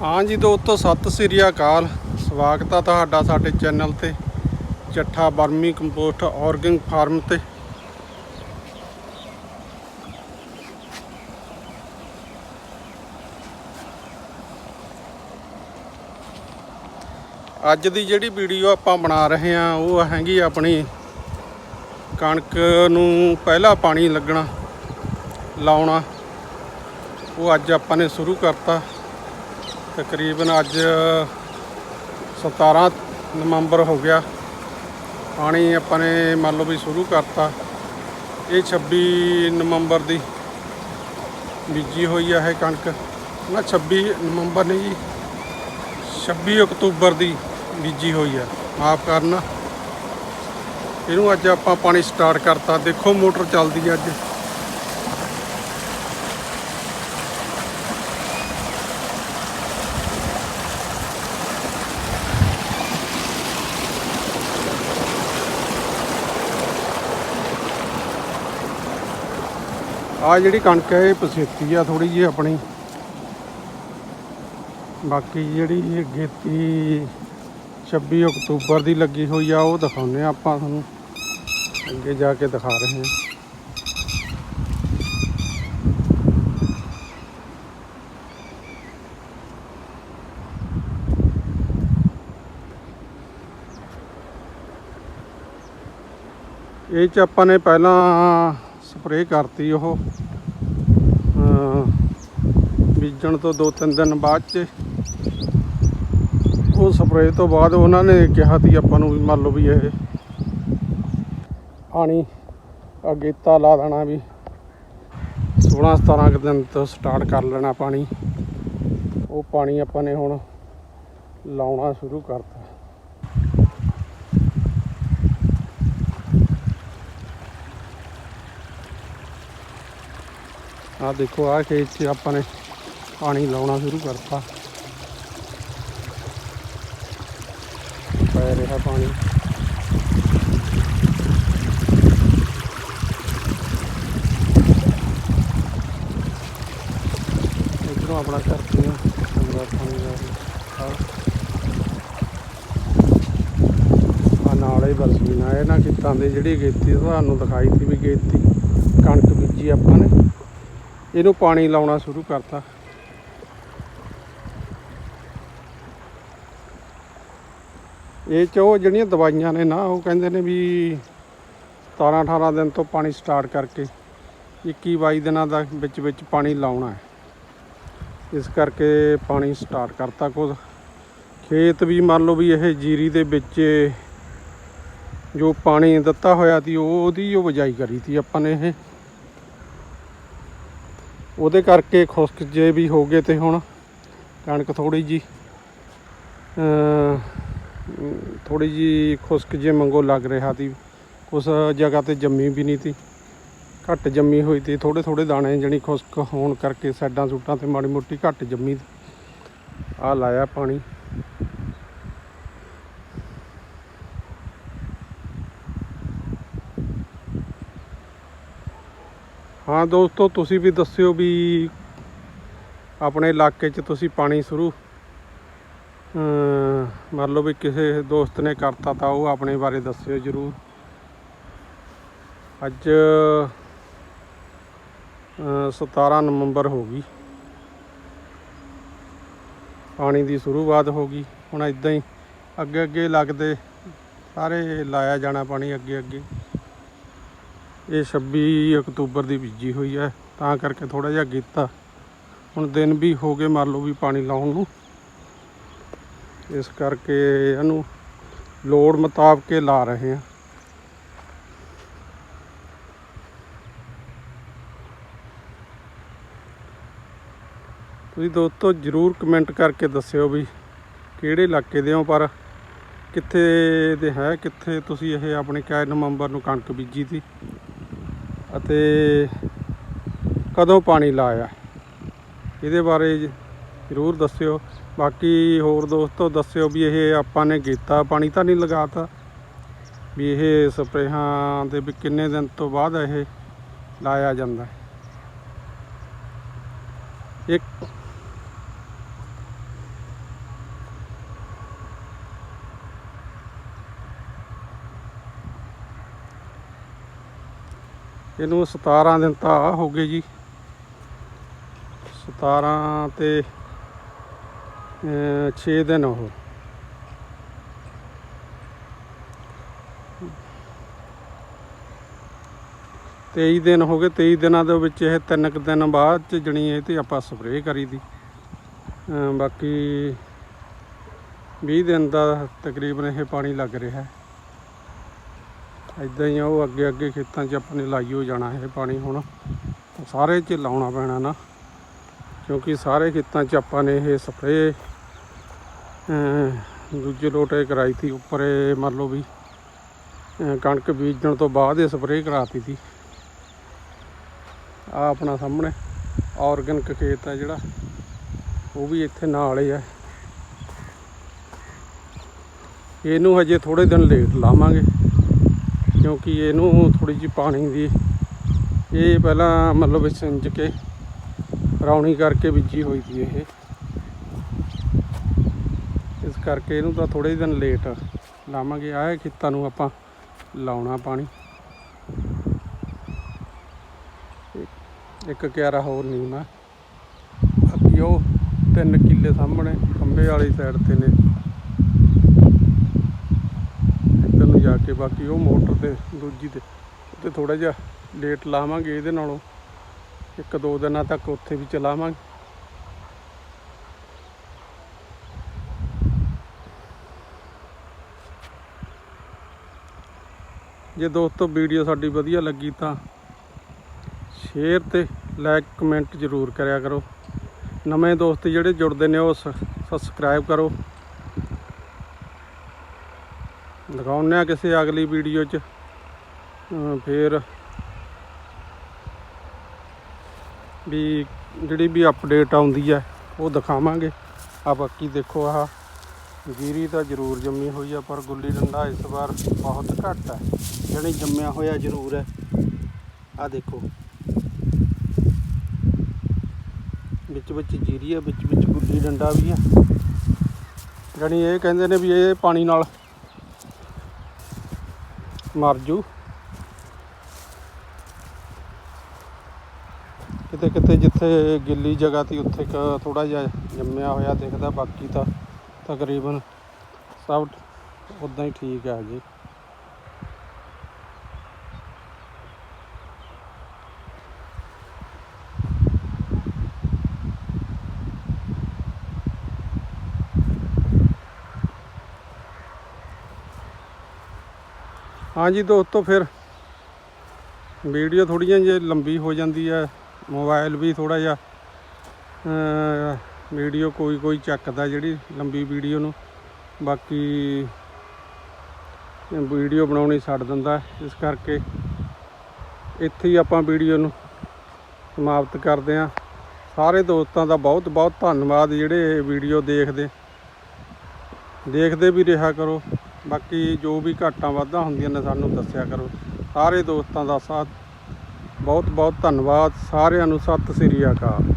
ਹਾਂਜੀ ਦੋਸਤੋ ਸਤਿ ਸ੍ਰੀ ਅਕਾਲ। ਸਵਾਗਤ ਆ ਤੁਹਾਡਾ ਸਾਡੇ ਚੈਨਲ ਤੇ Chattha vermi compost organic farm ਤੇ। ਅੱਜ ਦੀ ਜਿਹੜੀ ਵੀਡੀਓ ਆਪਾਂ ਬਣਾ ਰਹੇ ਹਾਂ, ਉਹ ਹੈਗੀ ਆਪਣੀ ਕਣਕ ਨੂੰ ਪਹਿਲਾ ਪਾਣੀ ਲੱਗਣਾ, ਲਾਉਣਾ। ਉਹ ਅੱਜ ਆਪਾਂ ਨੇ ਸ਼ੁਰੂ ਕਰਤਾ। ਤਕਰੀਬਨ ਅੱਜ 17 ਨਵੰਬਰ ਹੋ ਗਿਆ। ਪਾਣੀ ਆਪਾਂ ਨੇ ਮੰਨ ਲਓ ਵੀ ਸ਼ੁਰੂ ਕਰਤਾ। ਇਹ 26 ਨਵੰਬਰ ਦੀ ਬੀਜੀ ਹੋਈ ਆ ਇਹ ਕਣਕ। ਨਾ 26 ਨਵੰਬਰ ਨਹੀਂ ਜੀ 26 ਅਕਤੂਬਰ ਦੀ ਬੀਜੀ ਹੋਈ ਆ, ਮਾਫ ਕਰਨਾ। ਇਹਨੂੰ ਅੱਜ ਆਪਾਂ ਪਾਣੀ ਸਟਾਰਟ ਕਰਤਾ। ਦੇਖੋ ਮੋਟਰ ਚੱਲਦੀ ਆ ਅੱਜ। ਆ ਜਿਹੜੀ ਕਣਕ ਹੈ, ਇਹ ਪਸੇਤੀ ਆ ਥੋੜੀ ਜਿਹੀ ਆਪਣੀ। ਬਾਕੀ ਜਿਹੜੀ ਇਹ ਗੇਤੀ 26 ਅਕਤੂਬਰ ਦੀ ਲੱਗੀ ਹੋਈ ਆ, ਉਹ ਦਿਖਾਉਂਦੇ ਆ ਆਪਾਂ ਤੁਹਾਨੂੰ। ਅੱਗੇ ਜਾ ਕੇ ਦਿਖਾ ਰਹੇ ਹਾਂ। ਇਹ ਚ ਆਪਾਂ ਨੇ ਪਹਿਲਾਂ ਸਪਰੇਅ ਕਰਤੀ ਉਹ। ਬੀਜਣ ਤੋਂ ਦੋ ਤਿੰਨ ਦਿਨ ਬਾਅਦ ਚ ਉਹ ਸਪਰੇਅ ਤੋਂ ਬਾਅਦ ਉਹਨਾਂ ਨੇ ਕਿਹਾ ਸੀ ਆਪਾਂ ਨੂੰ ਵੀ ਮੰਨ ਲਓ ਵੀ ਇਹ ਪਾਣੀ ਅਗੇਤਾ ਲਾ ਦੇਣਾ ਵੀ 16 17 ਕੁ ਦਿਨ ਤੋਂ ਸਟਾਰਟ ਕਰ ਲੈਣਾ ਪਾਣੀ। ਉਹ ਪਾਣੀ ਆਪਾਂ ਨੇ ਹੁਣ ਲਾਉਣਾ ਸ਼ੁਰੂ ਕਰਤਾ। ਆ ਦੇਖੋ ਆ ਖੇਤ 'ਚ ਆਪਾਂ ਨੇ ਪਾਣੀ ਲਾਉਣਾ ਸ਼ੁਰੂ ਕਰਤਾ। ਪੈ ਰਿਹਾ ਪਾਣੀ। ਇਧਰੋਂ ਆਪਣਾ ਕਰਤੀ ਆ ਅੰਦਰ ਪਾਣੀ ਦਾ ਆ ਆ ਨਾਲੇ ਬਰਸੀਨ ਆ ਇਹਨਾਂ ਖੇਤਾਂ ਦੇ ਜਿਹੜੀ ਗੇਤੀ ਤੁਹਾਨੂੰ ਦਿਖਾਈ ਸੀ ਵੀ ਗੇਤੀ ਕਣਕ ਬੀਜੀ ਆਪਾਂ ਨੇ। ਇਹਨੂੰ ਪਾਣੀ ਲਾਉਣਾ ਸ਼ੁਰੂ ਕਰਤਾ। ਇਹ ਚ ਉਹ ਜਿਹੜੀਆਂ ਦਵਾਈਆਂ ਨੇ ਨਾ, ਉਹ ਕਹਿੰਦੇ ਨੇ ਵੀ 17 18 ਦਿਨ ਤੋਂ ਪਾਣੀ ਸਟਾਰਟ ਕਰਕੇ 21 22 ਦਿਨਾਂ ਦਾ ਵਿੱਚ ਵਿੱਚ ਪਾਣੀ ਲਾਉਣਾ ਹੈ। ਇਸ ਕਰਕੇ ਪਾਣੀ ਸਟਾਰਟ ਕਰਤਾ ਕੁਝ ਖੇਤ ਵੀ ਮੰਨ ਲਓ ਵੀ ਇਹ ਜੀਰੀ ਦੇ ਵਿੱਚ ਜੋ ਪਾਣੀ ਦਿੱਤਾ ਹੋਇਆ ਸੀ ਉਹ ਉਹਦੀ ਉਹ ਬਜਾਈ ਕਰੀ ਸੀ ਆਪਾਂ ਨੇ ਇਹ। ਉਹਦੇ ਕਰਕੇ ਖੁਸ਼ਕ ਜੇ ਵੀ ਹੋ ਗਏ ਤੇ ਹੁਣ ਕਣਕ ਥੋੜੀ ਜੀ ਥੋੜੀ ਜੀ ਖੁਸ਼ਕ ਜੇ ਮੰਗੋ ਲੱਗ ਰਿਹਾ ਸੀ। ਉਸ ਜਗ੍ਹਾ ਤੇ ਜੰਮੀ ਵੀ ਨਹੀਂ ਸੀ। ਘੱਟ ਜੰਮੀ ਹੋਈ ਤੇ ਥੋੜੇ ਥੋੜੇ ਦਾਣੇ ਜਣੀ ਖੁਸ਼ਕ ਹੋਣ ਕਰਕੇ ਸਾਈਡਾਂ ਸੂਟਾਂ ਤੇ ਮਾੜੀ ਮੋਟੀ ਘੱਟ ਜੰਮੀ ਆ ਲਾਇਆ ਪਾਣੀ। ਹਾਂ ਦੋਸਤੋ, ਤੁਸੀਂ ਵੀ ਦੱਸਿਓ ਵੀ ਆਪਣੇ ਇਲਾਕੇ 'ਚ ਤੁਸੀਂ ਪਾਣੀ ਸ਼ੁਰੂ ਮੰਨ ਲਓ ਵੀ ਕਿਸੇ ਦੋਸਤ ਨੇ ਕਰਤਾ ਤਾਂ ਉਹ ਆਪਣੇ ਬਾਰੇ ਦੱਸਿਓ ਜਰੂਰ। ਅੱਜ, ਅਮ 17 ਨਵੰਬਰ ਹੋ ਗਈ। ਪਾਣੀ ਦੀ ਸ਼ੁਰੂਆਤ ਹੋ ਗਈ। ਹੁਣ ਇਦਾਂ ਹੀ ਅੱਗੇ ਅੱਗੇ ਲੱਗਦੇ, ਸਾਰੇ ਲਾਇਆ ਜਾਣਾ ਪਾਣੀ ਅੱਗੇ ਅੱਗੇ ਇਹ 26 ਅਕਤੂਬਰ ਦੀ ਬੀਜੀ ਹੋਈ ਹੈ, ਤਾਂ ਕਰਕੇ ਥੋੜਾ ਜਿਹਾ ਕੀਤਾ ਹੁਣ ਦਿਨ ਵੀ ਹੋ ਗਏ, ਮੰਨ ਲਓ ਵੀ ਪਾਣੀ ਲਾਉਣ ਨੂੰ। ਇਸ ਕਰਕੇ ਇਹਨੂੰ ਲੋੜ ਮੁਤਾਬਕ ਲਾ ਰਹੇ ਹਾਂ। ਤੁਸੀਂ ਦੋਸਤੋ ਜਰੂਰ ਕਮੈਂਟ ਕਰਕੇ ਦੱਸਿਓ ਵੀ ਕਿਹੜੇ ਇਲਾਕੇ ਦੇ ਹੋ, ਪਰ ਕਿੱਥੇ ਦੇ ਹੈ, ਕਿੱਥੇ ਤੁਸੀਂ ਇਹ ਆਪਣੇ ਕਿਹ ਨਵੰਬਰ ਨੂੰ ਕਣਕ ਬੀਜੀ ਸੀ? ਅਤੇ ਕਦੋਂ ਪਾਣੀ ਲਾਇਆ? ਇਹਦੇ ਬਾਰੇ ਜ਼ਰੂਰ ਦੱਸਿਓ। ਬਾਕੀ ਹੋਰ ਦੋਸਤੋ, ਦੱਸਿਓ ਵੀ ਇਹ ਆਪਾਂ ਨੇ ਕੀਤਾ, ਪਾਣੀ ਤਾਂ ਨਹੀਂ ਲਗਾਤਾ। ਵੀ ਇਹ ਸਪਰੇਹਾਂ ਦੇ ਵੀ ਕਿੰਨੇ ਦਿਨ ਤੋਂ ਬਾਅਦ ਇਹ ਲਾਇਆ ਜਾਂਦਾ। ਇੱਕ ਇਹਨੂੰ 17 ਦਿਨ ਤਾਂ ਆ ਹੋ ਗਏ ਜੀ। 17 ਤੇ 6 ਦਿਨ ਉਹ। ਤੇਈ ਦਿਨ ਹੋ ਗਏ 23 ਦਿਨਾਂ ਦੇ ਵਿੱਚ ਇਹ ਤਿੰਨ ਕੁ ਦਿਨ ਬਾਅਦ ਚ ਜਣੀ ਇਹ ਤੇ ਆਪਾਂ ਸਪਰੇਅ ਕਰੀ ਦੀ। ਬਾਕੀ 20 ਦਿਨ ਦਾ ਤਕਰੀਬਨ ਇਹ ਪਾਣੀ ਲੱਗ ਰਿਹਾ। ਇਦਾਂ ਹੀ ਆ, ਉਹ ਅੱਗੇ ਅੱਗੇ ਖੇਤਾਂ 'ਚ ਆਪਾਂ ਨੇ ਲਾਈ ਹੋ ਜਾਣਾ ਇਹ ਪਾਣੀ ਹੁਣ। ਸਾਰੇ 'ਚ ਲਾਉਣਾ ਪੈਣਾ ਨਾ, ਕਿਉਂਕਿ ਸਾਰੇ ਖੇਤਾਂ 'ਚ ਆਪਾਂ ਨੇ ਇਹ ਸਪਰੇਅ ਦੂਜੇ ਲੋਟੇ ਕਰਾਈ ਸੀ ਉੱਪਰ ਮੰਨ ਲਓ ਵੀ ਕਣਕ ਬੀਜਣ ਤੋਂ ਬਾਅਦ ਇਹ ਸਪਰੇਅ ਕਰਾਤੀ ਸੀ ਆ ਆਪਣਾ ਸਾਹਮਣੇ ਆਰਗੈਨਿਕ ਖੇਤ ਹੈ ਜਿਹੜਾ, ਉਹ ਵੀ ਇੱਥੇ ਨਾਲ ਹੀ ਹੈ ਇਹਨੂੰ ਹਜੇ ਥੋੜੇ ਦਿਨ ਲੇਟ ਲਾਵਾਂਗੇ। ਕਿਉਂਕਿ ਇਹਨੂੰ ਥੋੜੀ ਜਿਹੀ ਪਾਣੀ ਦੀ ਇਹ ਪਹਿਲਾਂ ਮਤਲਬ ਸਿੰਜ ਕੇ ਰੌਣੀ ਕਰਕੇ ਬੀਜੀ ਹੋਈ ਸੀ ਇਹ। ਇਸ ਕਰਕੇ ਇਹਨੂੰ ਤਾਂ ਥੋੜੇ ਦਿਨ ਲੇਟ ਲਾਵਾਂਗੇ। ਆਏ ਖੇਤਾਂ ਨੂੰ ਆਪਾਂ ਲਾਉਣਾ ਪਾਣੀ। ਇੱਕ ਕਿਆਰਾ ਹੋਰ ਨੀਮਾ ਬਾਕੀ ਉਹ ਤਿੰਨ ਕਿੱਲੇ ਸਾਹਮਣੇ ਖੰਬੇ ਵਾਲੀ ਸਾਈਡ ਤੇ ਨੇ ਇੱਧਰ ਨੂੰ ਜਾ ਕੇ ਬਾਕੀ ਉਹ ਮੋਟਰ ਤੇ ਦੂਜੀ ਤੇ ਤੇ ਥੋੜਾ ਜਿਹਾ ਲੇਟ ਲਾਵਾਂਗੇ ਇਹਦੇ ਨਾਲੋਂ। ਇੱਕ ਦੋ ਦਿਨਾਂ ਤੱਕ ਉੱਥੇ ਵੀ ਚਲਾਵਾਂਗੇ। ਜੇ ਦੋਸਤੋ ਵੀਡੀਓ ਸਾਡੀ ਵਧੀਆ ਲੱਗੀ ਤਾਂ ਸ਼ੇਅਰ ਤੇ ਲਾਈਕ ਕਮੈਂਟ ਜ਼ਰੂਰ ਕਰਿਆ ਕਰੋ। ਨਵੇਂ ਦੋਸਤ ਜਿਹੜੇ ਜੁੜਦੇ ਨੇ ਉਹ ਸਬਸਕ੍ਰਾਈਬ ਕਰੋ। ਦਿਖਾਉਂਦੇ ਆ ਕਿਸੇ ਅਗਲੀ ਵੀਡੀਓ 'ਚ। ਅਮ ਫੇਰ ਵੀ ਜਿਹੜੀ ਵੀ ਅਪਡੇਟ ਆਉਂਦੀ ਹੈ ਉਹ ਦਿਖਾਵਾਂਗੇ। ਆ ਬਾਕੀ ਦੇਖੋ ਆਹ ਜੀਰੀ ਤਾਂ ਜ਼ਰੂਰ ਜੰਮੀ ਹੋਈ ਆ, ਪਰ ਗੁੱਲੀ ਡੰਡਾ ਇਸ ਵਾਰ ਬਹੁਤ ਘੱਟ ਹੈ ਜਾਣੀ ਜੰਮਿਆ ਹੋਇਆ ਜ਼ਰੂਰ ਹੈ ਆ ਦੇਖੋ। ਵਿੱਚ ਵਿੱਚ ਜੀਰੀ ਆ, ਵਿੱਚ ਵਿੱਚ ਗੁੱਲੀ ਡੰਡਾ ਵੀ ਆ। ਜਾਣੀ ਇਹ ਕਹਿੰਦੇ ਨੇ ਵੀ ਇਹ ਪਾਣੀ ਨਾਲ ਮਰ ਜੂ। ਕਿਤੇ ਕਿਤੇ ਜਿੱਥੇ ਗਿੱਲੀ ਜਗ੍ਹਾ ਤੀ ਉੱਥੇ ਥੋੜਾ ਜਿਹਾ ਜੰਮਿਆ ਹੋਇਆ ਦਿਖਦਾ, ਬਾਕੀ ਤਾਂ ਤਕਰੀਬਨ ਸਭ ਉਦਾਂ ਹੀ ਠੀਕ ਹੈ ਜੀ। ਹਾਂਜੀ ਦੋਸਤੋ ਫਿਰ ਵੀਡੀਓ ਥੋੜੀਆਂ ਜੇ ਲੰਬੀ ਹੋ ਜਾਂਦੀ ਹੈ, ਮੋਬਾਈਲ ਵੀ ਥੋੜਾ ਜਿਹਾ ਵੀਡੀਓ ਕੋਈ ਕੋਈ ਚੱਕਦਾ ਜਿਹੜੀ ਲੰਬੀ ਵੀਡੀਓ ਨੂੰ, ਬਾਕੀ ਵੀਡੀਓ ਬਣਾਉਣੀ ਛੱਡ ਦਿੰਦਾ ਇਸ ਕਰਕੇ ਇੱਥੇ ਹੀ ਆਪਾਂ ਵੀਡੀਓ ਨੂੰ ਸਮਾਪਤ ਕਰਦੇ ਹਾਂ। ਸਾਰੇ ਦੋਸਤਾਂ ਦਾ ਬਹੁਤ ਬਹੁਤ ਧੰਨਵਾਦ ਜਿਹੜੇ ਵੀਡੀਓ ਦੇਖਦੇ ਦੇਖਦੇ ਵੀ ਰਿਹਾ ਕਰੋ। ਬਾਕੀ ਜੋ ਵੀ ਘਾਟਾਂ ਵਾਧਾਂ ਹੁੰਦੀਆਂ ਨੇ ਸਾਨੂੰ ਦੱਸਿਆ ਕਰੋ। ਸਾਰੇ ਦੋਸਤਾਂ ਦਾ ਸਾਥ। ਬਹੁਤ ਬਹੁਤ ਧੰਨਵਾਦ। ਸਾਰਿਆਂ ਨੂੰ ਸਤਿ ਸ੍ਰੀ ਅਕਾਲ।